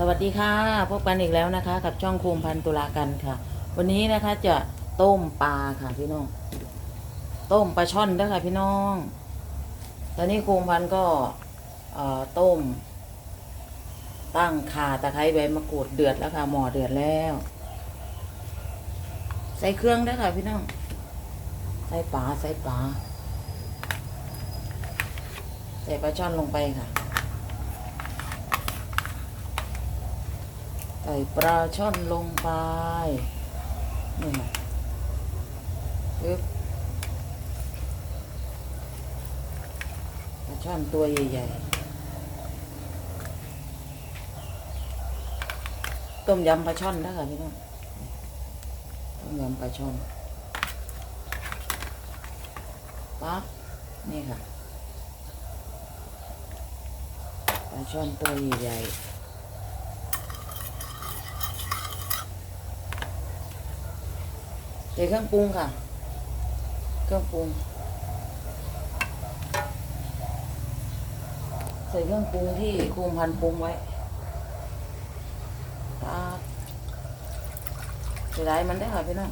สวัสดีค่ะพบกันอีกแล้วนะคะ กับช่องโคมพันตุลากันค่ะ วันนี้นะคะจะต้มปลาค่ะพี่น้อง ต้มปลาช่อนด้วยค่ะพี่น้อง ตอนนี้โคมพันก็ต้ม ตั้งข่าตะไคร้ใบมะกรูดเดือดแล้วค่ะหม้อเดือดแล้ว ใส่เครื่องด้วยค่ะพี่น้อง ใส่ปลาใส่ปลาใส่ปลาช่อนลงไปค่ะ ส่ปลาช่อนลงไปนี่ค่ะปึ๊บปลาช่อนตัวใหญ่ๆ ต้มยำปลาช่อนนะคะพี่น้องต้มยำปลาช่อนปั๊บนี่ค่ะปลาช่อนตัวใหญ่ๆ ใส่เครื่องปรุงค่ะ เครื่องปรุง ใส่เครื่องปรุงที่คุมพันปรุงไว้ใส่ได้มันได้ค่ะพี่น้อง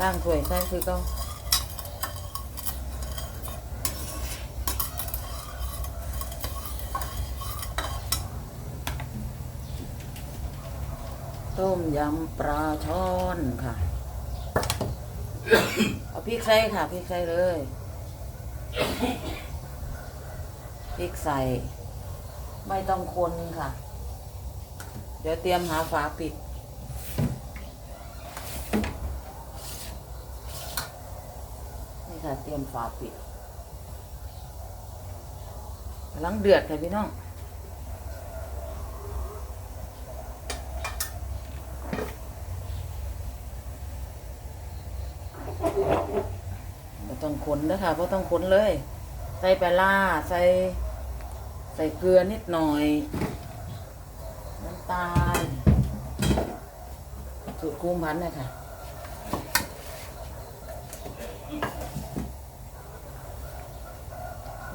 ล่างถ้วยใช่คือก็ ต้มยำปลาช่อนค่ะ เอาพริกใส่ค่ะพริกใส่เลยพริกใส่ ไม่ต้องคนค่ะ เดี๋ยวเตรียมหาฝาปิด นี่ค่ะเตรียมฝาปิดกำลังเดือดค่ะพี่น้อง ไม่ต้องขนนะคะเพราะต้องขนเลย ใส่ปลาล่าใส่ ใส่เกลือนิดหน่อย น้ำตาลสูตรคูมพันธุ์นะคะ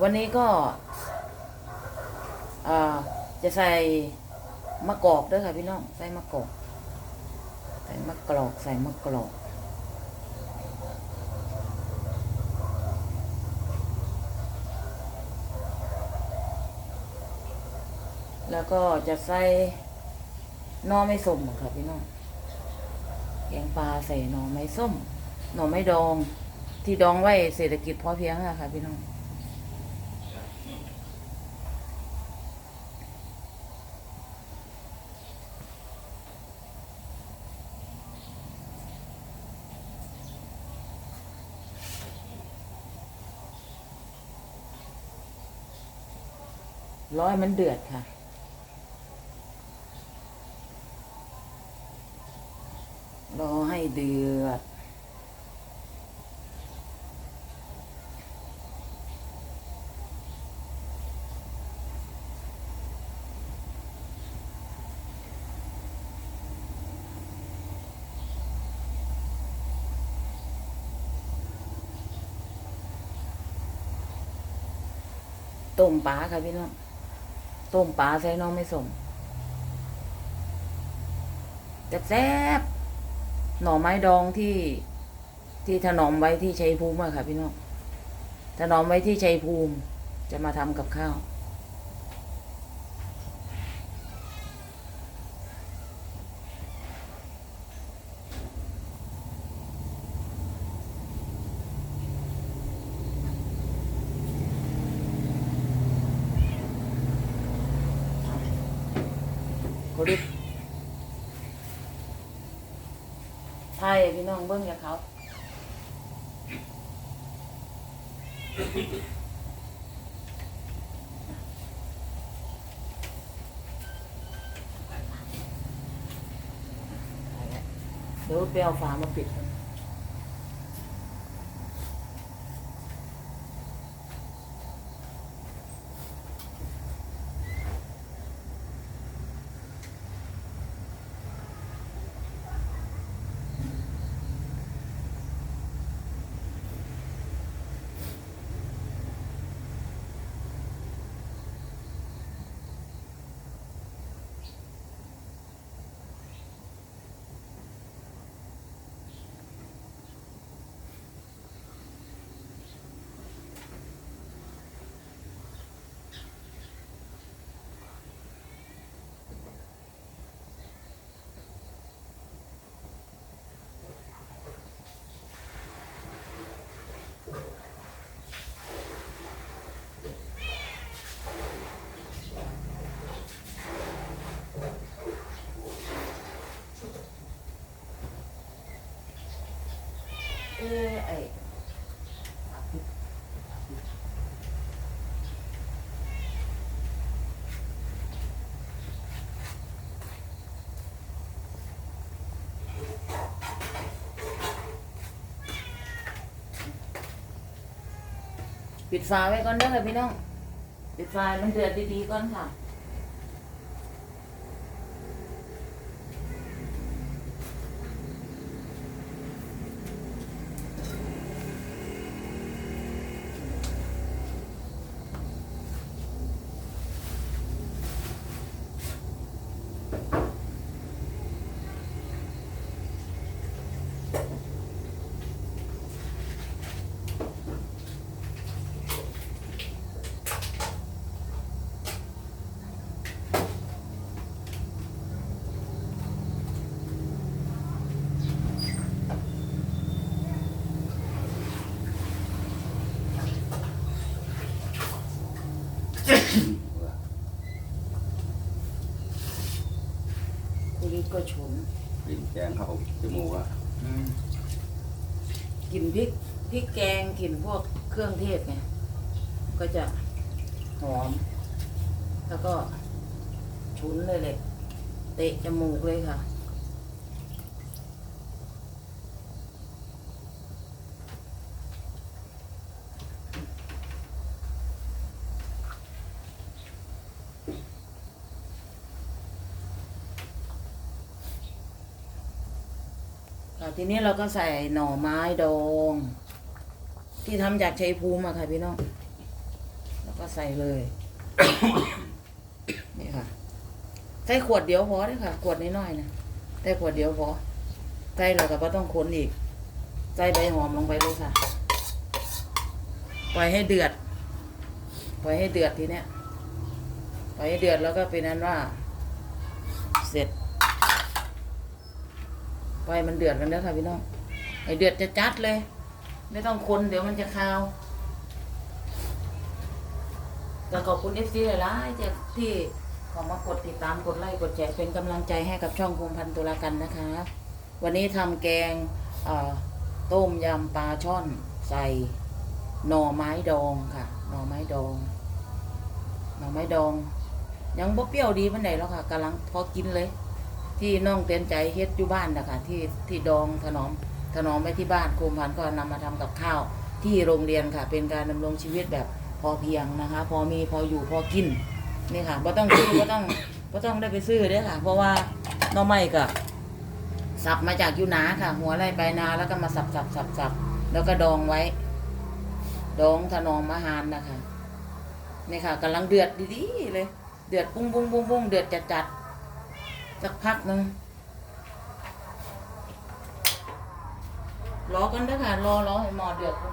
วันนี้ก็จะใส่มะกอกด้วยค่ะพี่น้อง ใส่มะกอก ใส่มะกรอก ใส่มะกรอก แล้วก็จะใส่หน่อไม่ส้มค่ะพี่น้องแกงปลาใส่หน่อไม้ส้ม หน่อไม้ดอง ที่ดองไว้เศรษฐกิจพอเพียงอะค่ะ พี่น้องร้อยมันเดือดค่ะ เดือด ต้มปลาค่ะพี่น้อง ต้มปลาใส่น้องไม่สมจะแซ่บ หน่อไม้ดองที่ที่ถนอมไว้ที่ชัยภูมิอะค่ะพี่น้องถนอมไว้ที่ชัยภูมิ จะมาทำกับข้าวโคดิไทย พี่น้องเบิ้งจากเขาเดี๋ยวไปเอาฝามาปิด ปิดฝาไว้ก่อนเด้อค่ะพี่น้องปิดฝามันเดือดดีๆก่อนค่ะ คุริก็ฉุน กลิ่น แกงเข้าจมูกอะกลิ่นพริกพริกแกงกลิ่นพวกเครื่องเทศไงก็จะหอม แล้วก็ฉุนเลยเลยเตะจมูกเลยค่ะ ทีนี้เราก็ใส่หน่อไม้ดอง ที่ทำจากชัยภูมิอะค่ะพี่น้อง แล้วก็ใส่เลย นี่ค่ะ ใส่ขวดเดียวพอเลยค่ะ ขวดน้อยๆนะใส่ขวดเดียวพอใส่แล้วก็บ่ต้องคนอีก ใส่ใบหอมลงไปเลยค่ะ ปล่อยให้เดือด ปล่อยให้เดือดทีเนี้ย ปล่อยให้เดือดแล้วก็เป็นนั้นว่า เสร็จ ไฟมันเดือดกันเด้อค่ะพี่น้องไอเดือดจะจัดเลย ไม่ต้องคนเดี๋ยวมันจะคาวแต่ขอบคุณเอฟซีหลายๆจะที่ขอมากดติดตามกดไลค์กดแชร์เป็นกำลังใจให้กับช่องคงพันตุลากันนะคะ วันนี้ทำแกงต้มยำปลาช่อนใส่หน่อไม้ดองค่ะ หน่อไม้ดอง หน่อไม้ดอง ยังบ่เปรี้ยวดีปานใดแล้วค่ะกำลังพอกินเลย ที่น้องเตียนใจเฮ็ดอยู่บ้านนะคะที่ที่ดองถนอมถนอมไว้ที่บ้านโคมพันก็นำมาทำกับข้าว ที่โรงเรียนค่ะ เป็นการดำรงชีวิตแบบพอเพียงนะคะ พอมีพออยู่พอกินนี่ค่ะบ่ต้องซื้อบ่ต้องบ่ต้องได้ไปซื้อเด้อค่ะ เพราะว่าหน่อไม้ก็สับมาจากยูนาค่ะ หัวไร่ไปนาแล้วก็มาสับสับสับสับแล้วก็ดองไว้ ดองถนอมอาหารนะคะนี่ค่ะกำลังเดือดดีๆเลย เดือดปุ้งปุ้งปุ้งปุ้งเดือดจัดจัดๆ สักพักหนึ่งรอกันเด้ค่ะรอรอให้หมอเดือดก่อน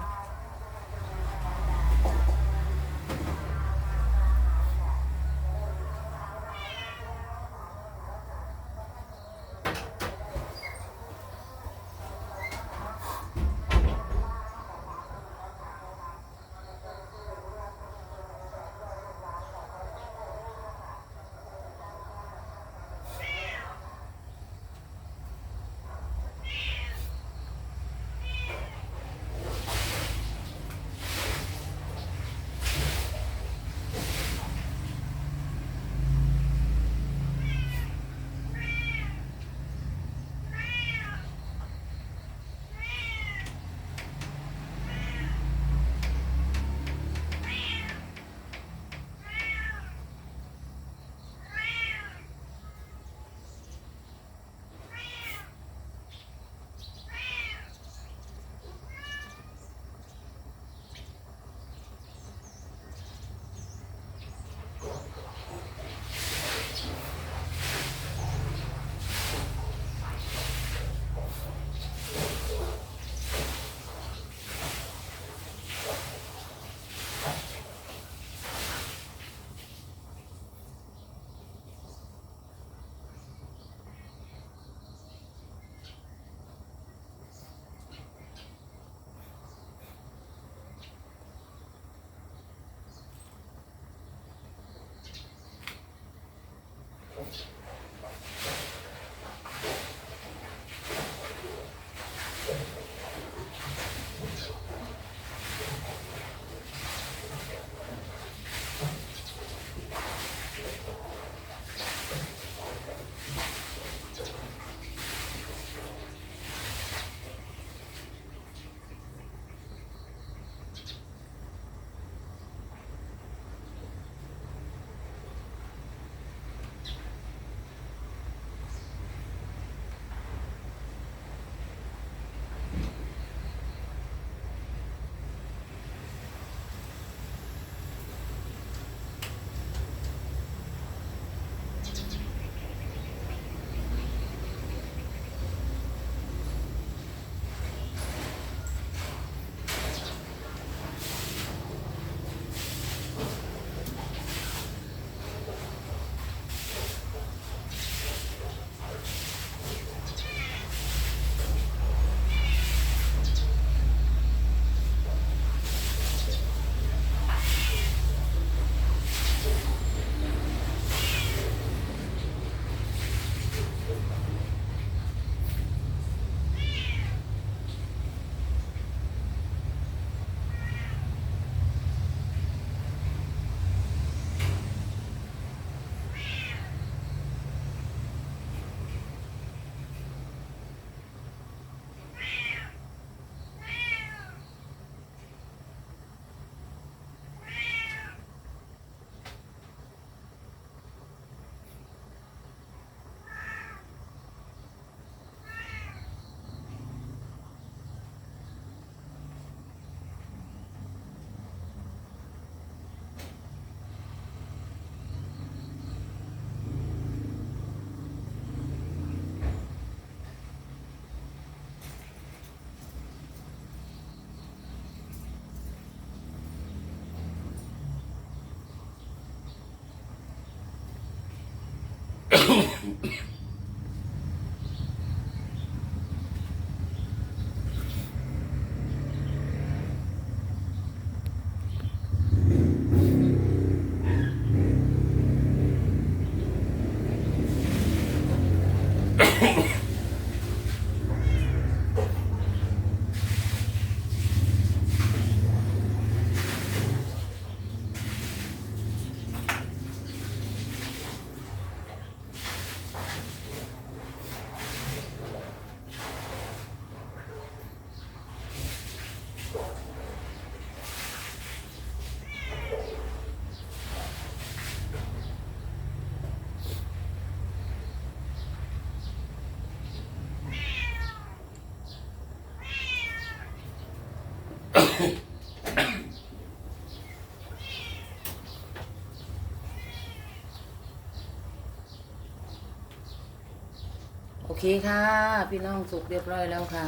โอเคค่ะ พี่น้องสุกเรียบร้อยแล้วค่ะ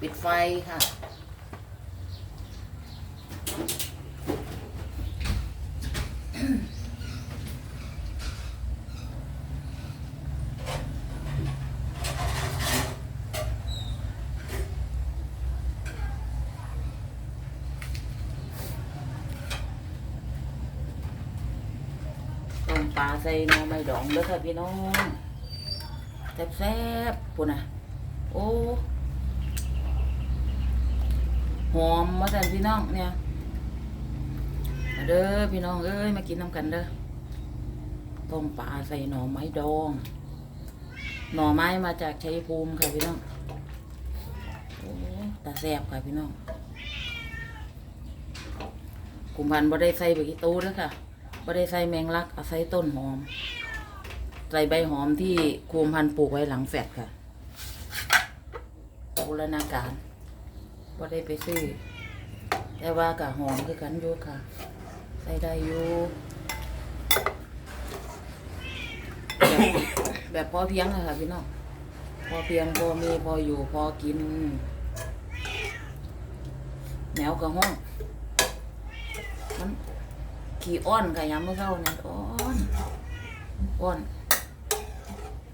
ปิดไฟค่ะ ต้มปลาใส่หน่อไม้ดองเด้อค่ะพี่น้อง แซ่บๆปุ่นอะ โอ้หอมมาแต่พี่น้องเนี่ยมาเด้อพี่น้องเอ้ยมากินน้ำกันเด้อต้มปลาใส่หน่อไม้ดอง หน่อไม้มาจากชัยภูมิค่ะพี่น้องโอ้ตาแซ่บค่ะพี่น้องกุมพันบ่ได้ใส่ใบกีตูแล้วค่ะบ่ได้ใส่แมงลักเอาใส่ต้นหอม ใส่ใบหอมที่ครูมพันปลูกไว้หลังแฟดค่ะบูรณาการบ่ได้ไปซื้อ แต่ว่ากะหอมคือกันอยู่ค่ะ ใส่ได้อยู่แบบแบบพอเพียงค่ะพี่น้องพอเพียงพอมีพออยู่พอกินแนวกระห้องมันขี้อ้อนค่ะยามเมื่อเช้าเนี่ยอ้อนอ้อน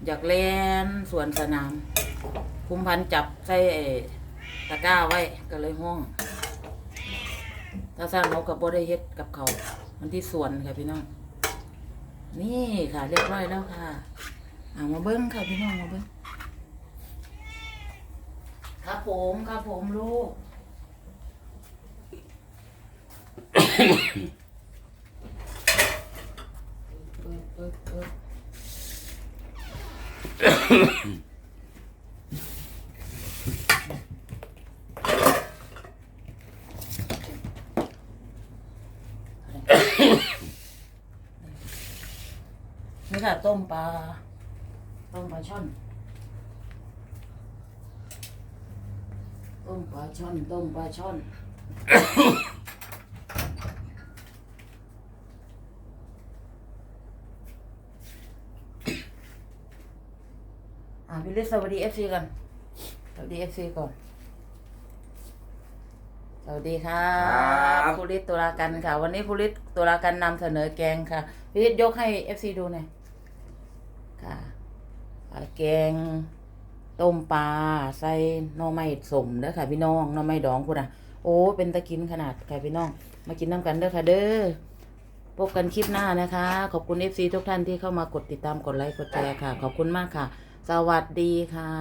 อยากเล่นสวนสนาม คุมพันจับใส่ไอ้ตะกร้าไว้ก็เลยห้องถ้าสร้างเขากับบ่ได้เฮ็ดกับเขา มันที่สวนค่ะพี่น้อง นี่ค่ะ เรียบร้อยแล้วค่ะเอามาเบิ้งค่ะพี่น้องมาเบิ้งครับผมครับผมลูกเปิดเปิดเปิด นี่ค่ะต้มปลา ต้มปลาช่อน ต้มปลาช่อน ต้มปลาช่อน อ่าพี่ลิศสวัสดีเอฟซีก่อนสวัสดีเอฟซีก่อน สวัสดีค่ะครับคุริศตุลากันค่ะ วันนี้คุริศตุลากันนำเสนอแกงค่ะพี่ลิศยกให้เอฟซีดูหน่อยค่ะอ่าแกงต้มปลาใส่หน่อไม้สมเด้อค่ะพี่น้องหน่อไม้ดองพุ่นอะ โอ้ เป็นตะกินขนาดค่ะพี่น้อง มากินน้ำกันเด้อค่ะเด้อ พบกันคลิปหน้านะคะ ขอบคุณเอฟซีทุกท่านที่เข้ามากดติดตามกดไลค์กดแชร์ค่ะ ขอบคุณมากค่ะ สวัสดีค่ะ